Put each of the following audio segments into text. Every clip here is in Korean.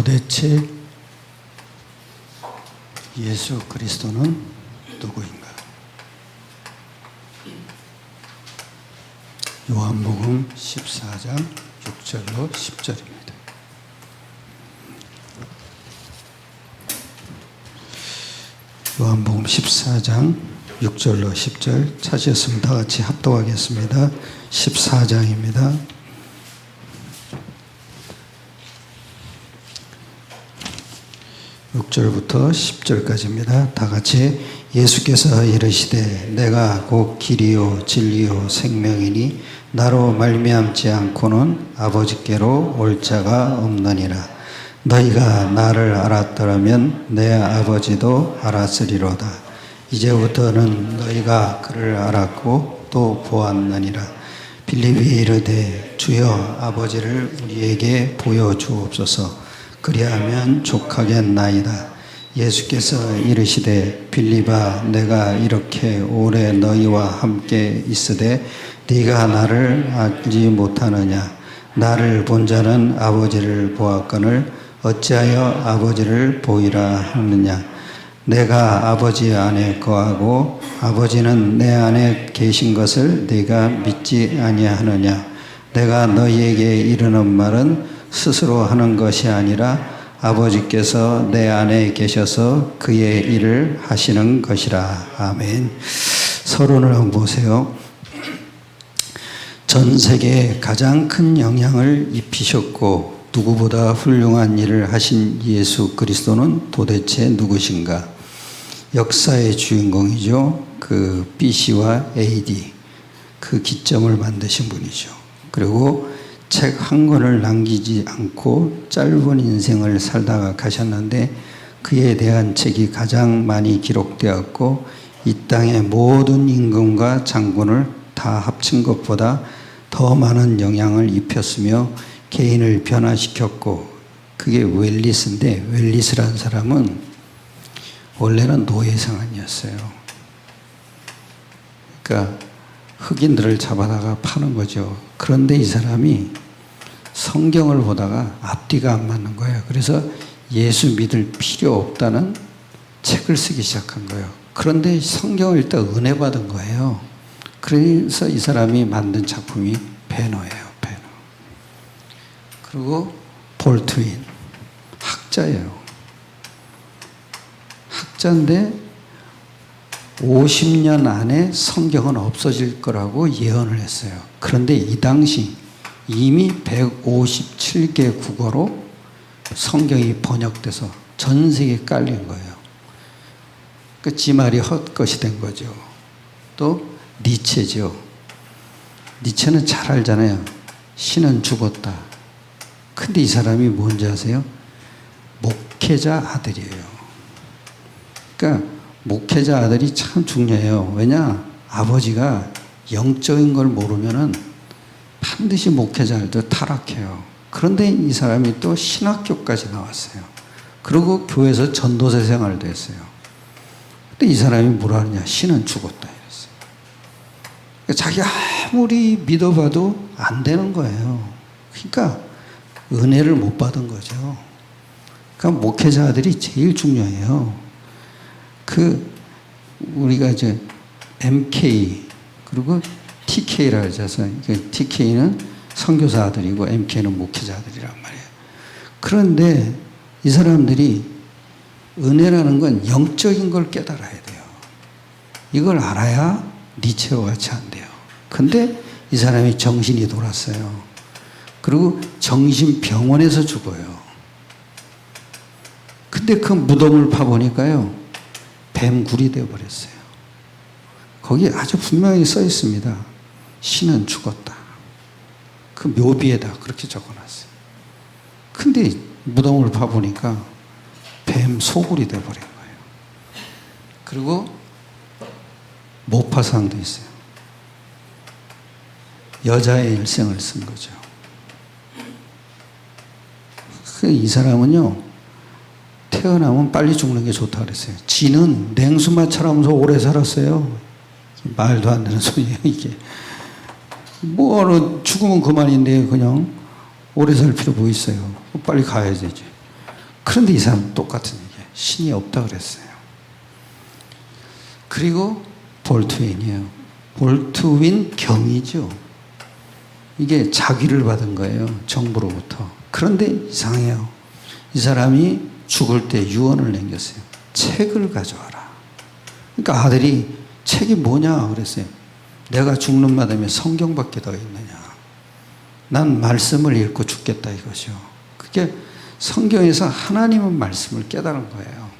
도대체 예수 그리스도는 누구인가? 요한복음 14장 6절로 10절입니다. 요한복음 14장 6절로 10절 찾으셨으면 다 같이 합독하겠습니다. 14장입니다. 6절부터 10절까지입니다. 다 같이 예수께서 이르시되 내가 곧 길이요 진리요 생명이니 나로 말미암지 않고는 아버지께로 올 자가 없느니라. 너희가 나를 알았더라면 내 아버지도 알았으리로다. 이제부터는 너희가 그를 알았고 또 보았느니라. 빌립이 이르되 주여 아버지를 우리에게 보여 주옵소서. 그리하면 족하겠나이다. 예수께서 이르시되 빌리바 내가 이렇게 오래 너희와 함께 있으되 네가 나를 알지 못하느냐? 나를 본 자는 아버지를 보았거늘 어찌하여 아버지를 보이라 하느냐? 내가 아버지 안에 거하고 아버지는 내 안에 계신 것을 네가 믿지 아니하느냐? 내가 너희에게 이르는 말은 스스로 하는 것이 아니라 아버지께서 내 안에 계셔서 그의 일을 하시는 것이라. 아멘. 서론을 한번 보세요. 전 세계에 가장 큰 영향을 입히셨고 누구보다 훌륭한 일을 하신 예수 그리스도는 도대체 누구신가? 역사의 주인공이죠. 그 BC와 AD 그 기점을 만드신 분이죠. 그리고 책 한 권을 남기지 않고 짧은 인생을 살다가 가셨는데 그에 대한 책이 가장 많이 기록되었고 이 땅의 모든 임금과 장군을 다 합친 것보다 더 많은 영향을 입혔으며 개인을 변화시켰고 그게 웰리스인데 웰리스라는 사람은 원래는 노예상한이었어요. 그러니까 흑인들을 잡아다가 파는 거죠. 그런데 이 사람이 성경을 보다가 앞뒤가 안 맞는 거예요. 그래서 예수 믿을 필요 없다는 책을 쓰기 시작한 거예요. 그런데 성경을 일단 은혜 받은 거예요. 그래서 이 사람이 만든 작품이 배너예요. 배너. 그리고 볼트윈 학자예요. 학자인데 50년 안에 성경은 없어질 거라고 예언을 했어요. 그런데 이 당시 이미 157개 국어로 성경이 번역돼서 전 세계에 깔린 거예요. 그 지말이 헛것이 된 거죠. 또 니체죠. 니체는 잘 알잖아요. 신은 죽었다. 근데 이 사람이 뭔지 아세요? 목회자 아들이에요. 그러니까 목회자 아들이 참 중요해요. 왜냐? 아버지가 영적인 걸 모르면은 반드시 목회자 아들도 타락해요. 그런데 이 사람이 또 신학교까지 나왔어요. 그리고 교회에서 전도사 생활도 했어요. 근데 이 사람이 뭐라 하느냐? 신은 죽었다. 이랬어요. 그러니까 자기 아무리 믿어봐도 안 되는 거예요. 그러니까 은혜를 못 받은 거죠. 그러니까 목회자들이 제일 중요해요. 그 우리가 이제 MK 그리고 TK라 해서 TK는 선교사들이고 MK는 목회자들이란 말이에요. 그런데 이 사람들이 은혜라는 건 영적인 걸 깨달아야 돼요. 이걸 알아야 니체와 같이 안 돼요. 근데 이 사람이 정신이 돌았어요. 그리고 정신병원에서 죽어요. 근데 그 무덤을 파보니까요. 뱀굴이 되어버렸어요. 거기 아주 분명히 써 있습니다. 신은 죽었다. 그 묘비에다 그렇게 적어놨어요. 근데 무덤을 파보니까 뱀 소굴이 되어버린 거예요. 그리고 모파상도 있어요. 여자의 일생을 쓴 거죠. 그이 사람은요, 태어나면 빨리 죽는 게 좋다 그랬어요. 지는 냉수마처럼서 오래 살았어요. 말도 안 되는 소리예요, 이게. 뭐, 죽으면 그만인데, 그냥 오래 살 필요 뭐 있어요. 빨리 가야 되지. 그런데 이 사람 똑같은 얘기예요. 신이 없다 그랬어요. 그리고 볼트윈이에요. 볼트윈 경이죠. 이게 자귀를 받은 거예요. 정부로부터. 그런데 이상해요. 이 사람이 죽을 때 유언을 남겼어요. 책을 가져와라. 그러니까 아들이 책이 뭐냐 그랬어요. 내가 죽는 마당에 성경밖에 더 있느냐. 난 말씀을 읽고 죽겠다 이것이요. 그게 성경에서 하나님은 말씀을 깨달은 거예요.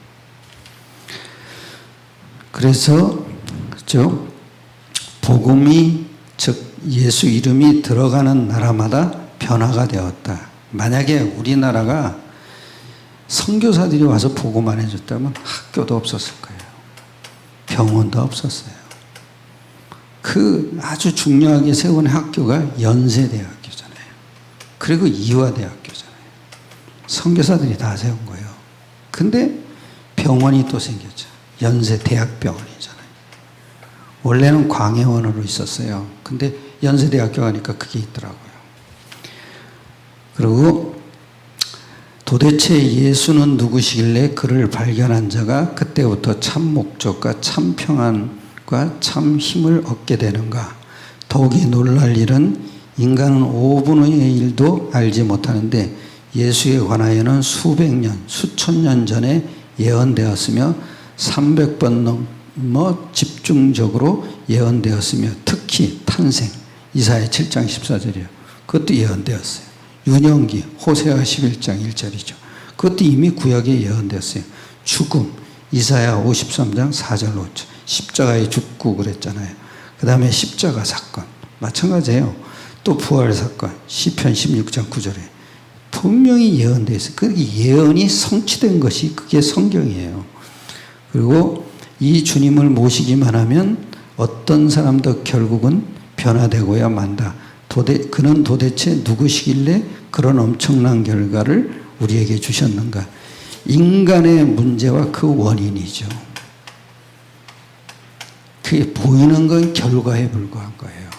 그래서 그죠? 복음이 즉 예수 이름이 들어가는 나라마다 변화가 되었다. 만약에 우리나라가 선교사들이 와서 안 해줬다면 학교도 없었을 거예요. 병원도 없었어요. 그 아주 중요하게 세운 학교가 연세대학교잖아요. 그리고 이화대학교잖아요. 선교사들이 다 세운 거예요. 근데 병원이 또 생겼죠. 연세대학병원이잖아요. 원래는 광해원으로 있었어요. 근데 연세대학교 가니까 그게 있더라고요. 그리고 도대체 예수는 누구시길래 그를 발견한 자가 그때부터 참 목적과 참 평안과 참 힘을 얻게 되는가? 더욱이 놀랄 일은 인간은 5분의 일도 알지 못하는데 예수에 관하여는 수백 년, 수천 년 전에 예언되었으며 300번 넘어 집중적으로 예언되었으며 특히 탄생, 이사야 7장 14절이요. 그것도 예언되었어요. 윤영기, 호세아 11장 1절이죠. 그것도 이미 구약에 예언됐어요. 죽음, 이사야 53장 4절 5절. 십자가에 죽고 그랬잖아요. 그 다음에 십자가 사건. 마찬가지예요. 또 부활 사건. 시편 16장 9절에. 분명히 예언되어 있어요. 그 예언이 성취된 것이 그게 성경이에요. 그리고 이 주님을 모시기만 하면 어떤 사람도 결국은 변화되고야 만다. 도대, 그는 도대체 누구시길래 그런 엄청난 결과를 우리에게 주셨는가? 인간의 문제와 그 원인이죠. 그게 보이는 건 결과에 불과한 거예요.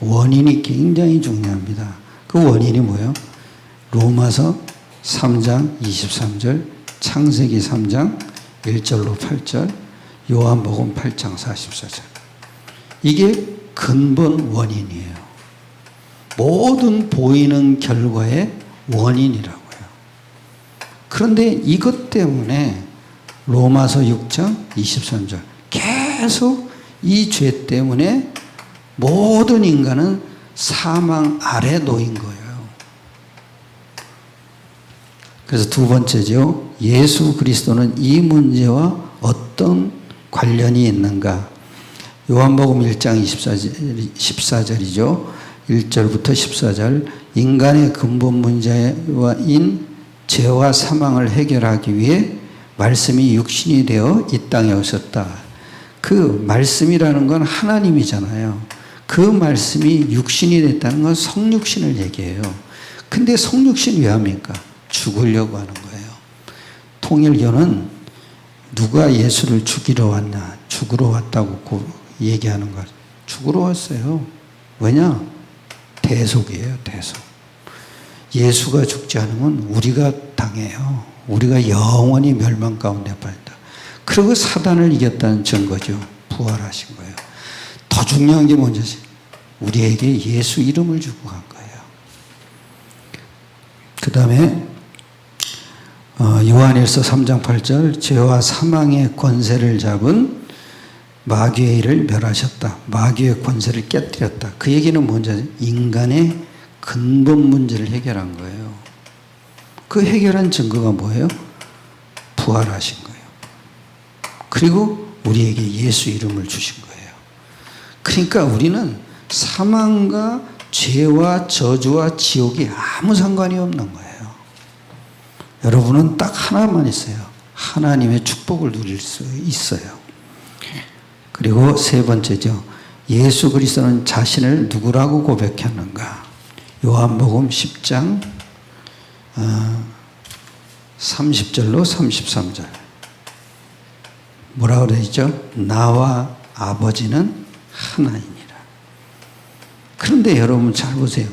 원인이 굉장히 중요합니다. 그 원인이 뭐예요? 로마서 3장 23절, 창세기 3장 1절로 8절, 요한복음 8장 44절. 이게 근본 원인이에요. 모든 보이는 결과의 원인이라고요. 그런데 이것 때문에 로마서 6장 23절 계속 이 죄 때문에 모든 인간은 사망 아래 놓인 거예요. 그래서 두 번째죠. 예수 그리스도는 이 문제와 어떤 관련이 있는가? 요한복음 1장 24절, 14절이죠. 1절부터 14절. 인간의 근본 문제와 인 죄와 사망을 해결하기 위해 말씀이 육신이 되어 이 땅에 오셨다. 그 말씀이라는 건 하나님이잖아요. 그 말씀이 육신이 됐다는 건 성육신을 얘기해요. 근데 성육신 왜 합니까? 죽으려고 하는 거예요. 통일교는 누가 예수를 죽이러 왔냐, 죽으러 왔다고 얘기하는 거 죽으러 왔어요. 왜냐? 대속이에요, 대속. 예수가 죽지 않으면 우리가 당해요. 우리가 영원히 멸망 가운데 빠진다. 그리고 사단을 이겼다는 증거죠. 부활하신 거예요. 더 중요한 게 뭔지 우리에게 예수 이름을 주고 간 거예요. 그 다음에 어, 요한일서 3장 8절 죄와 사망의 권세를 잡은 마귀의 일을 멸하셨다. 마귀의 권세를 깨뜨렸다. 그 얘기는 뭔지 인간의 근본 문제를 해결한 거예요. 그 해결한 증거가 뭐예요? 부활하신 거예요. 그리고 우리에게 예수 이름을 주신 거예요. 그러니까 우리는 사망과 죄와 저주와 지옥이 아무 상관이 없는 거예요. 여러분은 딱 하나만 있어요. 하나님의 축복을 누릴 수 있어요. 그리고 세 번째죠. 예수 그리스도는 자신을 누구라고 고백했는가? 요한복음 10장 30절로 33절. 뭐라 그러죠? 나와 아버지는 하나이니라. 그런데 여러분 잘 보세요.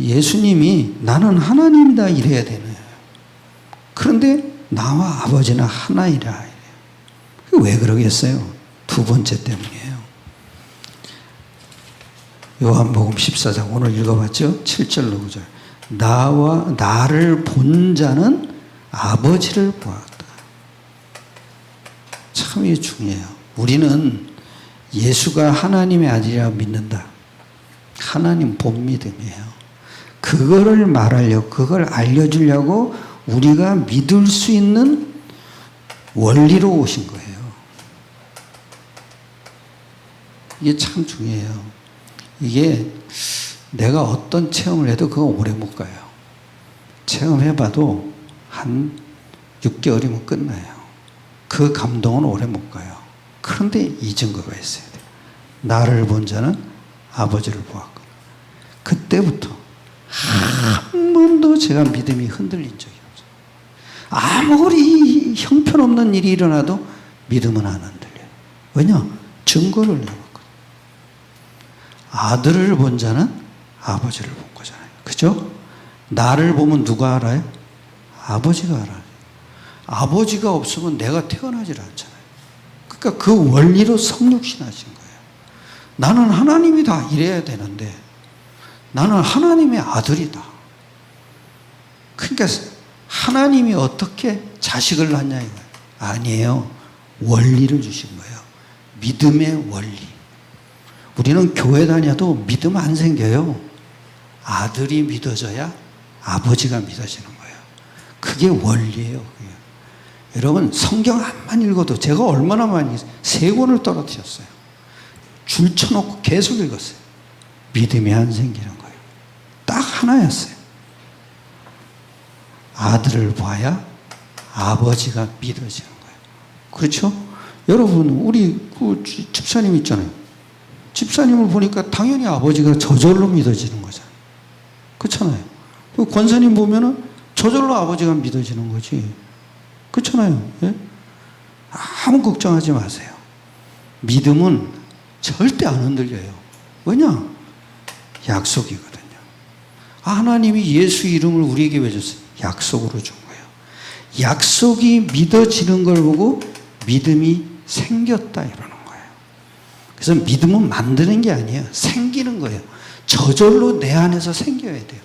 예수님이 나는 하나님이다 이래야 되나요? 그런데 나와 아버지는 하나이라. 왜 그러겠어요? 두 번째 때문이에요. 요한복음 14장 오늘 읽어봤죠? 7절로 9절. 나와 나를 본 자는 아버지를 보았다. 참 이게 중요해요. 우리는 예수가 하나님의 아들이라 믿는다. 하나님 본 믿음이에요. 그거를 말하려고, 그걸 알려주려고 우리가 믿을 수 있는 원리로 오신 거예요. 이게 참 중요해요. 이게 내가 어떤 체험을 해도 그거 오래 못 가요. 체험해봐도 한 6개월이면 끝나요. 그 감동은 오래 못 가요. 그런데 이 증거가 있어야 돼요. 나를 본 자는 아버지를 보았고. 그때부터 한 번도 제가 믿음이 흔들린 적이 없어요. 아무리 형편없는 일이 일어나도 믿음은 안 흔들려요. 왜냐? 증거를. 아들을 본 자는 아버지를 본 거잖아요. 그죠? 나를 보면 누가 알아요? 아버지가 알아요. 아버지가 없으면 내가 태어나질 않잖아요. 그러니까 그 원리로 성육신하신 거예요. 나는 하나님이다 이래야 되는데 나는 하나님의 아들이다. 그러니까 하나님이 어떻게 자식을 낳냐 이거예요. 아니에요. 원리를 주신 거예요. 믿음의 원리. 우리는 교회 다녀도 믿음 안 생겨요. 아들이 믿어져야 아버지가 믿어지는 거예요. 그게 원리예요. 여러분 성경 한만 읽어도 제가 얼마나 많이 세 권을 떨어뜨렸어요. 줄 쳐놓고 계속 읽었어요. 믿음이 안 생기는 거예요. 딱 하나였어요. 아들을 봐야 아버지가 믿어지는 거예요. 그렇죠? 여러분, 우리 그 집사님 있잖아요. 집사님을 보니까 당연히 아버지가 저절로 믿어지는 거잖아요. 그렇잖아요. 그 권사님 보면은 저절로 아버지가 믿어지는 거지. 그렇잖아요. 예? 아무 걱정하지 마세요. 믿음은 절대 안 흔들려요. 왜냐? 약속이거든요. 하나님이 예수 이름을 우리에게 왜 줬어요? 약속으로 준 거예요. 약속이 믿어지는 걸 보고 믿음이 생겼다 거예요. 그래서 믿음은 만드는 게 아니에요. 생기는 거예요. 저절로 내 안에서 생겨야 돼요.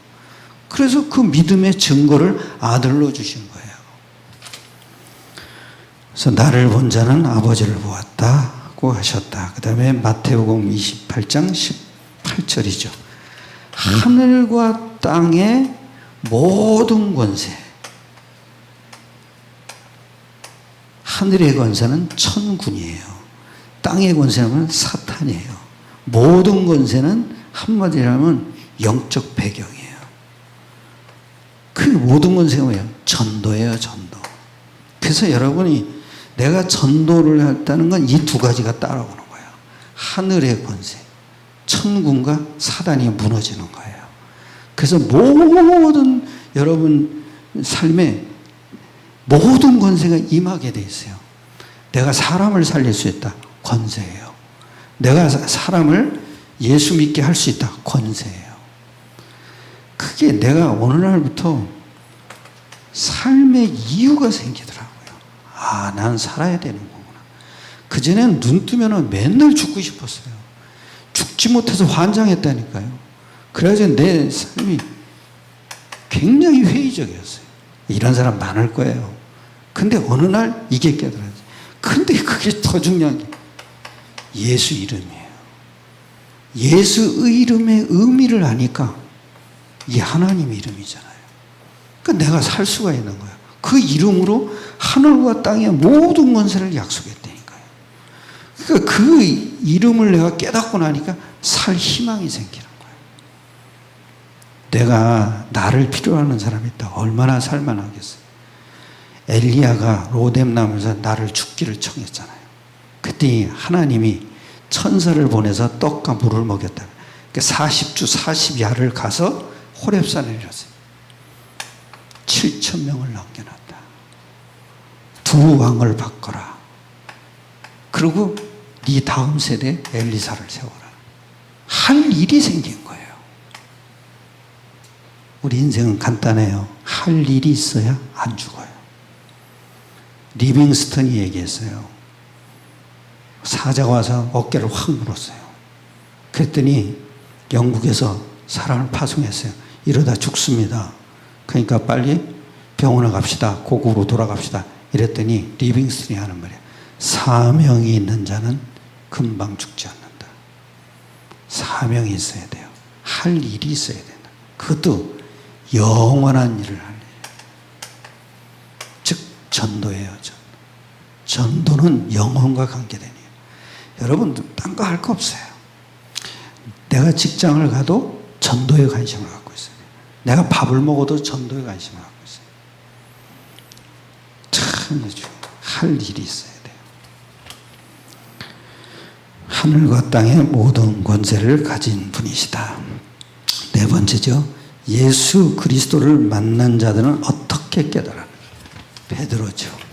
그래서 그 믿음의 증거를 아들로 주신 거예요. 그래서 나를 본 자는 아버지를 보았다고 하셨다. 그 다음에 마태복음 28장 18절이죠. 하늘과 땅의 모든 권세. 하늘의 권세는 천군이에요. 땅의 권세는 사탄이에요. 모든 권세는 한마디로 하면 영적 배경이에요. 그 모든 권세가 뭐예요? 전도예요, 전도. 그래서 여러분이 내가 전도를 했다는 건 이 두 가지가 따라오는 거예요. 하늘의 권세, 천군과 사단이 무너지는 거예요. 그래서 모든 여러분 삶에 모든 권세가 임하게 돼 있어요. 내가 사람을 살릴 수 있다. 권세예요. 내가 사람을 예수 믿게 할 수 있다. 권세예요. 그게 내가 어느 날부터 삶의 이유가 생기더라고요. 아, 난 살아야 되는 거구나. 그전엔 눈 뜨면 맨날 죽고 싶었어요. 죽지 못해서 환장했다니까요. 그래서 내 삶이 굉장히 회의적이었어요. 이런 사람 많을 거예요. 근데 어느 날 이게 깨달아요. 근데 그게 더 중요한 게 예수 이름이에요. 예수 이름의 의미를 아니까 이 하나님 이름이잖아요. 그러니까 내가 살 수가 있는 거야. 그 이름으로 하늘과 땅의 모든 권세를 약속했다니까요. 그러니까 그 이름을 내가 깨닫고 나니까 살 희망이 생기는 거예요. 내가 나를 필요로 하는 사람이 있다. 얼마나 살만하겠어요. 엘리야가 로뎀 나무에서 나를 죽기를 청했잖아요. 그때 하나님이 천사를 보내서 떡과 물을 먹였다. 40주 40야를 가서 호랩산에 내렸어요. 7천 명을 남겨놨다. 두 왕을 바꿔라. 그리고 네 다음 세대 엘리사를 세워라. 할 일이 생긴 거예요. 우리 인생은 간단해요. 할 일이 있어야 안 죽어요. 리빙스턴이 얘기했어요. 사자가 와서 어깨를 확 물었어요. 그랬더니 영국에서 사람을 파송했어요. 이러다 죽습니다. 그러니까 빨리 병원에 갑시다. 고국으로 돌아갑시다. 이랬더니 리빙스턴이 하는 말이에요. 사명이 있는 자는 금방 죽지 않는다. 사명이 있어야 돼요. 할 일이 있어야 된다. 그것도 영원한 일을 할 일. 즉 전도예요. 전. 전도는 영혼과 일이에요. 여러분 딴 거 할 거 없어요. 내가 직장을 가도 전도에 관심을 갖고 있어요. 내가 밥을 먹어도 전도에 관심을 갖고 있어요. 참 아주 할 일이 있어야 돼요. 하늘과 땅의 모든 권세를 가진 분이시다. 네 번째죠. 예수 그리스도를 만난 자들은 어떻게 깨달아? 베드로죠.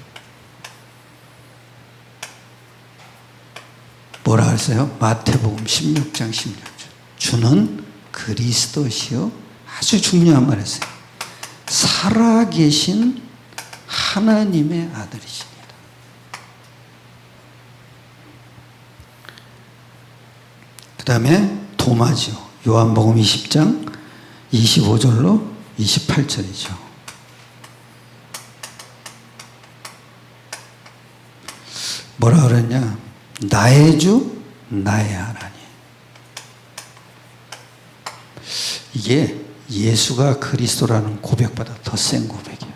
뭐라 했어요? 마태복음 16장 16절. 주는 그리스도시요. 아주 중요한 말 했어요. 살아계신 하나님의 아들이십니다. 그 다음에 도마죠. 요한복음 20장 25절로 28절이죠. 뭐라 그랬냐? 나의 주, 나의 하나님. 이게 예수가 그리스도라는 고백보다 더 센 고백이에요.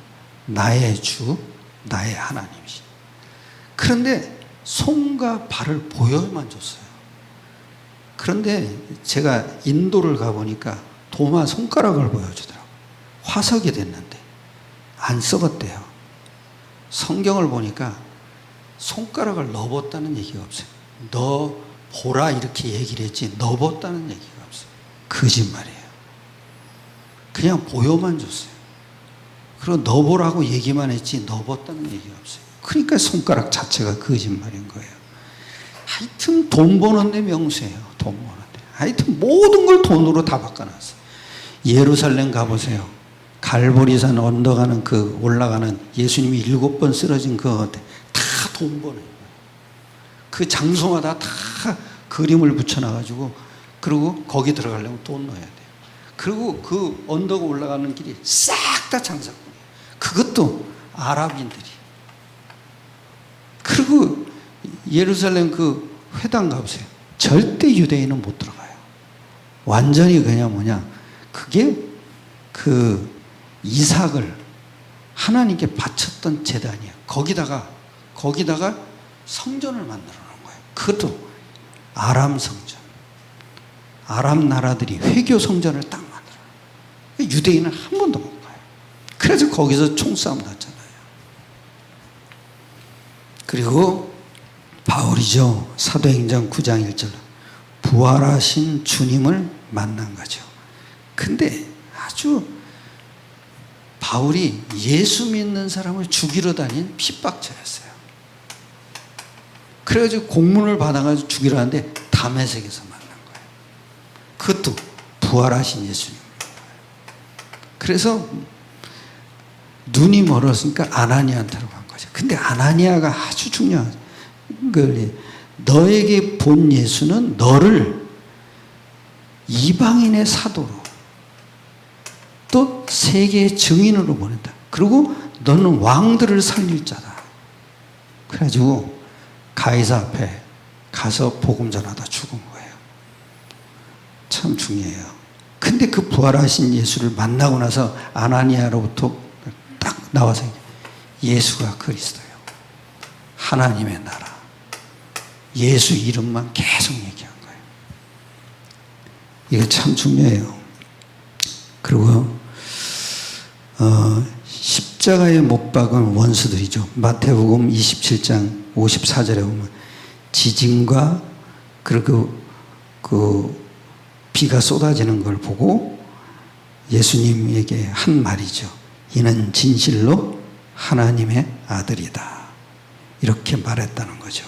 나의 주, 나의 하나님이시. 그런데 손과 발을 보여만 줬어요. 그런데 제가 인도를 가보니까 도마 손가락을 보여주더라고요. 화석이 됐는데 안 썩었대요. 성경을 보니까 손가락을 넣었다는 얘기가 없어요. 너 보라 이렇게 얘기를 했지 넣었다는 얘기가 없어요. 거짓말이에요. 그냥 보여만 줬어요. 그리고 넣어보라고 얘기만 했지 넣었다는 얘기가 없어요. 그러니까 손가락 자체가 거짓말인 거예요. 하여튼 돈 버는데 명수예요. 돈 버는데. 하여튼 모든 걸 돈으로 다 바꿔놨어요. 예루살렘 가보세요. 갈보리산 언덕가는 그 올라가는 예수님이 일곱 번 쓰러진 그다 돈 버는 거예요. 그 장소마다 다 그림을 붙여놔가지고 그리고 거기 들어가려면 돈 넣어야 돼요. 그리고 그 언덕 올라가는 길이 싹 다 장사꾼이에요. 그것도 아랍인들이. 그리고 예루살렘 그 회당 가보세요. 절대 유대인은 못 들어가요. 완전히 그냥 뭐냐. 그게 그 이삭을 하나님께 바쳤던 재단이에요. 거기다가, 거기다가 성전을 만들어 놓은 거예요. 그것도 아람 성전. 아람 나라들이 회교 성전을 딱 만들어요. 유대인은 한 번도 못 가요. 그래서 거기서 총싸움 났잖아요. 그리고 바울이죠. 사도행전 9장 1절. 부활하신 주님을 만난 거죠. 근데 아주 바울이 예수 믿는 사람을 죽이러 다닌 핍박자였어요. 그래가지고 공문을 받아가지고 죽이려 하는데 담에색에서 만난 거예요. 그것도 부활하신 예수님. 그래서 눈이 멀었으니까 아나니아한테로 간 거죠. 근데 아나니아가 아주 중요한 그 너에게 본 예수는 너를 이방인의 사도로 또 세계의 증인으로 보낸다. 그리고 너는 왕들을 살릴 자다. 그래가지고 가이사 앞에 가서 복음 전하다 죽은 거예요. 참 중요해요. 근데 그 부활하신 예수를 만나고 나서 아나니아로부터 딱 나와서 예수가 그리스도예요. 하나님의 나라. 예수 이름만 계속 얘기한 거예요. 이게 참 중요해요. 그리고 어, 십자가에 못 박은 원수들이죠. 마태복음 27장 54절에 보면 지진과 그리고 그 비가 쏟아지는 걸 보고 예수님에게 한 말이죠. 이는 진실로 하나님의 아들이다. 이렇게 말했다는 거죠.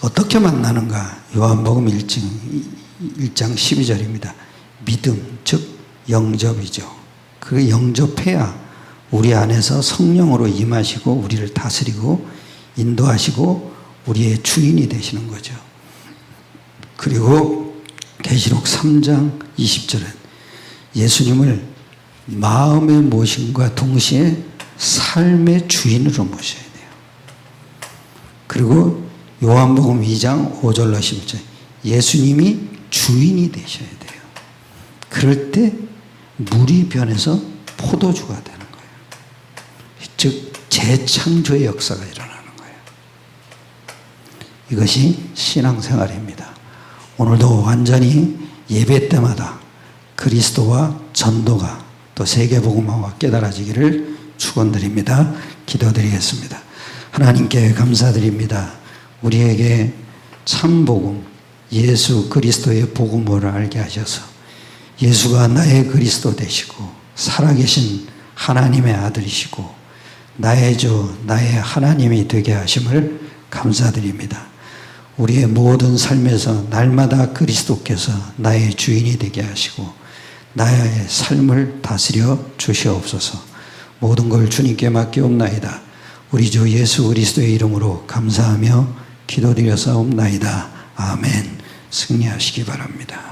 어떻게 만나는가? 요한복음 1장, 1장 12절입니다. 믿음, 즉 영접이죠. 그 영접해야 우리 안에서 성령으로 임하시고 우리를 다스리고 인도하시고 우리의 주인이 되시는 거죠. 그리고 계시록 3장 20절에 예수님을 마음의 모심과 동시에 삶의 주인으로 모셔야 돼요. 그리고 요한복음 2장 5절로 10절 예수님이 주인이 되셔야 돼요. 그럴 때 물이 변해서 포도주가 되는 거예요. 즉 재창조의 역사가 거예요. 이것이 신앙생활입니다. 오늘도 완전히 예배 때마다 그리스도와 전도가 또 세계복음화가 깨달아지기를 축원드립니다. 기도드리겠습니다. 하나님께 감사드립니다. 우리에게 참 복음 예수 그리스도의 복음을 알게 하셔서 예수가 나의 그리스도 되시고 살아계신 하나님의 아들이시고 나의 주 나의 하나님이 되게 하심을 감사드립니다. 우리의 모든 삶에서 날마다 그리스도께서 나의 주인이 되게 하시고 나의 삶을 다스려 주시옵소서. 모든 걸 주님께 맡기옵나이다. 우리 주 예수 그리스도의 이름으로 감사하며 기도드려사옵나이다. 아멘. 승리하시기 바랍니다.